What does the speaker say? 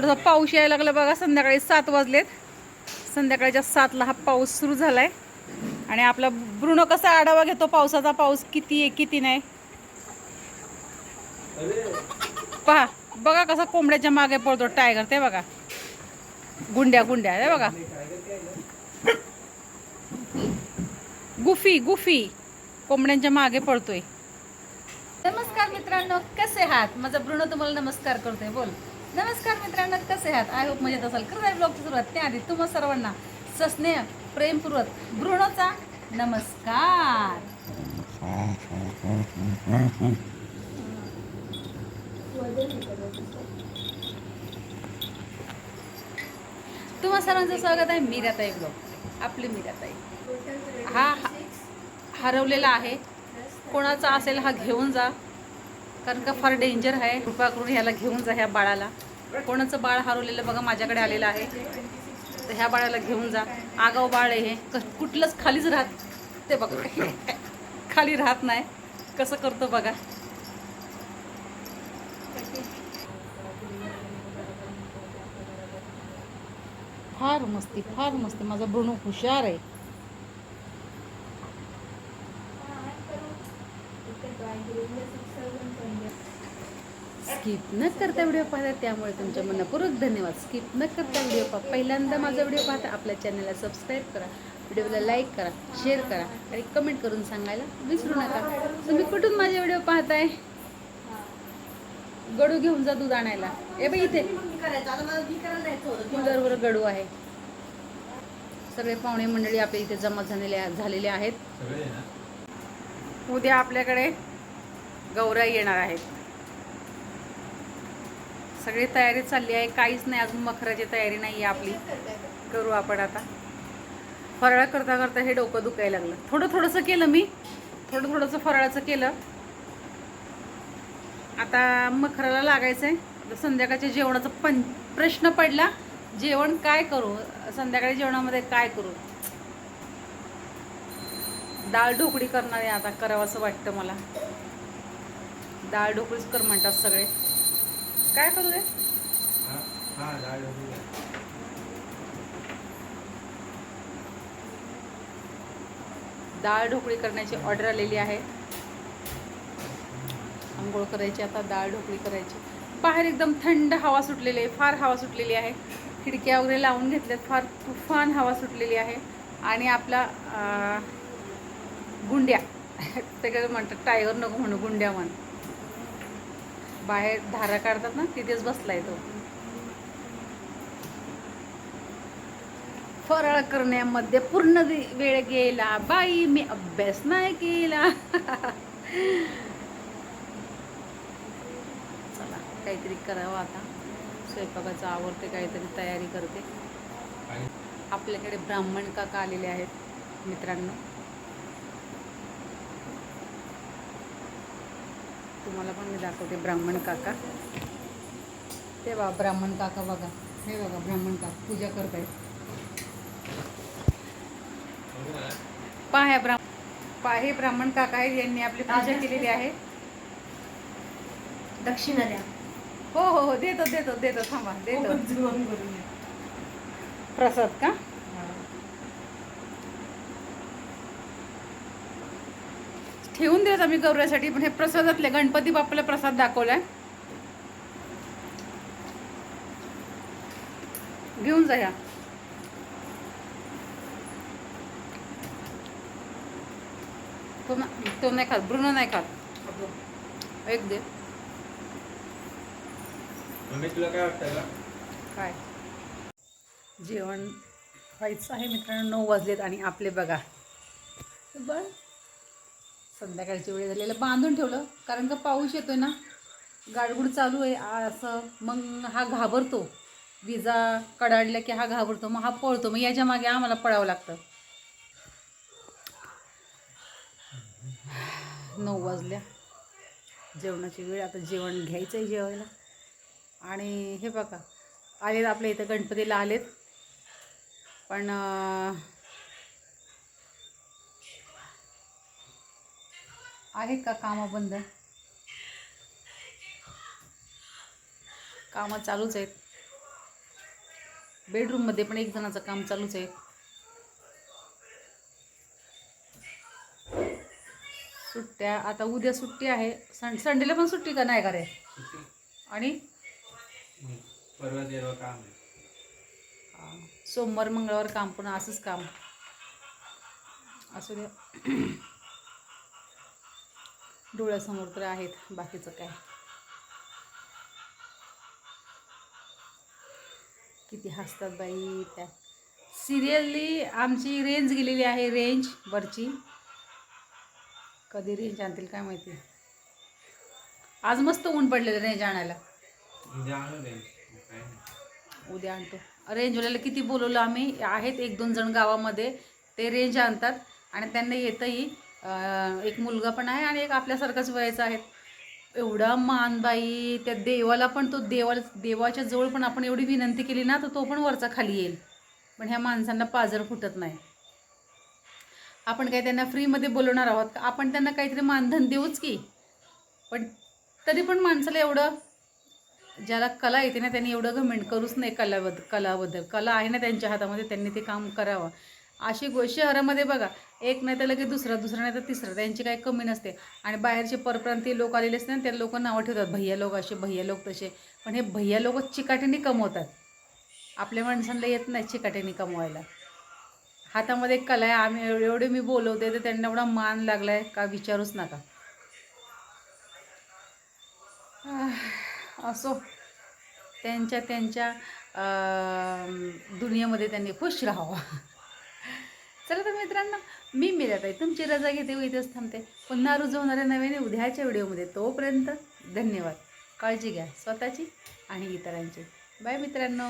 थोडासा पाऊस यायला लागला बघा संध्याकाळी सात वाजलेत. संध्याकाळच्या सातला हा पाऊस सुरू झालाय. आणि आपला ब्रुणो कसा आढावा घेतो पावसाचा? पाऊस किती आहे किती नाही? पहा बघा कसा कोंबड्याच्या मागे पळतो टायगर ते बघा. गुंड्या गुंड्या ते बघा. गुफी गुफी कोंबड्यांच्या मागे पळतोय. नमस्कार मित्रांनो कसे आहात? माझा ब्रुणो तुम्हाला नमस्कार करतोय बोल. नमस्कार मित्रांनो कसे आहात? आय होप मजेत असाल. करत आहे ब्लॉगची सुरुवात त्याआधी तुम्हा सर्वांना सस्नेह प्रेमपूर्वक ब्रुनोचा नमस्कार. तुम्हा सर्वांचं स्वागत आहे मीराताई ब्लॉग आपली मीराताई. हा- हरवलेला आहे. कोणाचा असेल हा घेऊन जा. कारण का फार डेंजर आहे. कृपा करून ह्याला घेऊन जा ह्या बाळाला. कोणाचं बाळ हरवलेलं बघा माझ्याकडे आलेलं आहे. तर ह्या बाळाला घेऊन जा. आगाव बाळ आहे हे. कुठलंच खालीच राहत ते बघा. खाली राहत नाही. कसं करतो बघा. फार मस्ती फार मस्ती. माझा भ्रणू हुशार आहे. स्किप न करता व्हिडिओ पाहता त्यामुळे तुमच्या मनापूर्वक धन्यवाद. स्किप न करता व्हिडिओ पहा. पहिल्यांदा माझा व्हिडिओ पाहता आपल्या चॅनलला सबस्क्राईब करा. व्हिडिओला लाईक करा शेअर करा आणि कमेंट करून सांगायला विसरू नका. तुम्ही कुठून माझे व्हिडिओ पाहताय? गडू घेऊन जा दूध आणायला. ए बाई इथे. कूलरवर गडू आहे. सगळे पाहुणे मंडळी आपल्या इथे जमा झालेले झालेले आहेत. उद्या आपल्याकडे गौराई येणार आहेत. सगळी तयारी चालली आहे. काहीच नाही अजून मखराची तयारी नाही आहे आपली. करू आपण आता. फराळ करता करता हे डोकं दुखायला लागलं. थोडं थोडंसं केलं मी. थोडं थोडंसं फराळाचं केलं. आता मखराला लागायचं आहे संध्याकाळच्या जेवणाचा पण प्रश्न पडला. जेवण काय करू? संध्याकाळी जेवणामध्ये काय करू? डाळ ढोकळी करणार आहे आता करावं असं वाटतं मला. डाळ ढोकळीच कर म्हणतात सगळे. काय करू रे डाळ ढोकळी करण्याची ऑर्डर आलेली आहे. आंघोळ करायची आता डाळ ढोकळी करायची. बाहेर एकदम थंड हवा सुटलेली आहे फार हवा सुटलेली आहे. खिडक्या वगैरे लावून घेतल्यात फार तुफान हवा सुटलेली आहे. आणि आपला गुंड्या. ते काय म्हणतात टायगर नको म्हणू गुंड्या म्हण. बाहेर धारा काढतात ना तिथेच बसलाय तो. फराळ करण्यामध्ये पूर्ण वेळ गेला. बाई मी अभ्यास नाही केला. चला काहीतरी करावं आता. स्वयंपाकाचं आवडते काहीतरी तयारी करते. आपल्याकडे ब्राह्मण काका आलेले आहेत मित्रांनो. तुम्हाला पण मी दाखवते ब्राह्मण काका. ते बघा ब्राह्मण काका बघा. हे बघा ब्राह्मण काका पूजा पहा ह्या ब्राह्मण पहा ब्राह्मण काका आहेत यांनी आपली पूजा केलेली आहे. दक्षिणा द्या. हो हो हो देतो देतो देतो थांबा देतो. प्रसाद का? ठेवून देत आम्ही गौऱ्यासाठी पण हे प्रसादातले गणपती बाप्पाला प्रसाद दाखवलाय. घेऊन जा ह्या तो ना तो नाही खात बृण नाही खात. एक दे. तुला काय वाटतं काय? जेवण व्हायचं आहे मित्रांनो नऊ वाजलेत आणि आपले बघा. बघ संध्याकाळची वेळ झालेलं. बांधून ठेवलं. कारण का पाऊस येतोय ना गाडगुड चालू आहे. असं मग हा घाबरतो. विजा कडाडल्या की हा घाबरतो. मग हा पळतो. मग याच्या मागे आम्हाला पळावं लागतं. नऊ वाजल्या. जेवणाची वेळ. आता जेवण घ्यायचं आहे जेवायला. आणि हे बघा आलेत आपल्या इथं गणपतीला आलेत. पण आहेत का कामं बंद? कामं चालूच आहेत. बेडरूममध्ये पण एक जणाचं काम चालूच आहे. सुट्ट्या आता उद्या सुट्टी आहे. सं संडेला पण सुट्टी का नाही का रे? आणि? हम्म. परवा तेरवा काम आहे. सोमवार मंगळवार काम पण असंच काम. असू द्या डोळ्यासमोर तर आहेत बाकीचं काय? किती हसतात बाई त्या. सिरियलली आमची रेंज गेलेली आहे रेंज वरची. कधी रेंज आणतील काय माहिती? आज मस्त ऊन पडलेलं रेंज आणायला उद्या आणतो. रेंजवाल्याला किती बोलवलं आम्ही? आहेत एक दोन जण गावामध्ये ते रेंज आणतात. आणि त्यांना येतंही एक मुलगा पण आहे आणि एक आपल्यासारखाच वयाचा आहे. एवढा मानबाई त्या देवाला पण तो देवा देवाच्या जवळ पण आपण एवढी विनंती केली ना तर तो पण वरचा खाली येईल. पण ह्या माणसांना पाजर फुटत नाही. आपण काय त्यांना फ्रीमध्ये बोलवणार आहोत. का आपण त्यांना काहीतरी मानधन देऊच की. पण तरी पण माणसाला एवढं ज्याला कला येते ना त्यांनी एवढं घमेंट करूच नाही कलाबद्दल कलाबद्दल कला आहे ना त्यांच्या हातामध्ये त्यांनी ते काम करावं. अशी गो शहरामध्ये बघा एक नाही तर लगेच दुसरा दुसरा नाही तर तिसरा. त्यांची काही कमी नसते. आणि बाहेरचे परप्रांतीय लोक आलेले असते ना त्या लोक नावं ठेवतात. भैया लोक असे भैया लोक तसे. पण हे भैया लोक चिकाटीने कमवतात. आपल्या माणसांना येत नाही चिकाटीने कमवायला. हातामध्ये कला आहे. आम्ही एवढे मी बोलवते तर त्यांना एवढा मान लागला आहे का विचारूच नका. असो. त्यांच्या त्यांच्या दुनियेमध्ये त्यांनी खुश राहावं. चला तर मित्रांनो मी मिळत आहे तुमची रजा घेते व इथेच थांबते. पुन्हा रुजू होणाऱ्या नव्याने उद्याच्या व्हिडिओमध्ये. तोपर्यंत धन्यवाद. काळजी घ्या. स्वतःची आणि इतरांची. बाय मित्रांनो.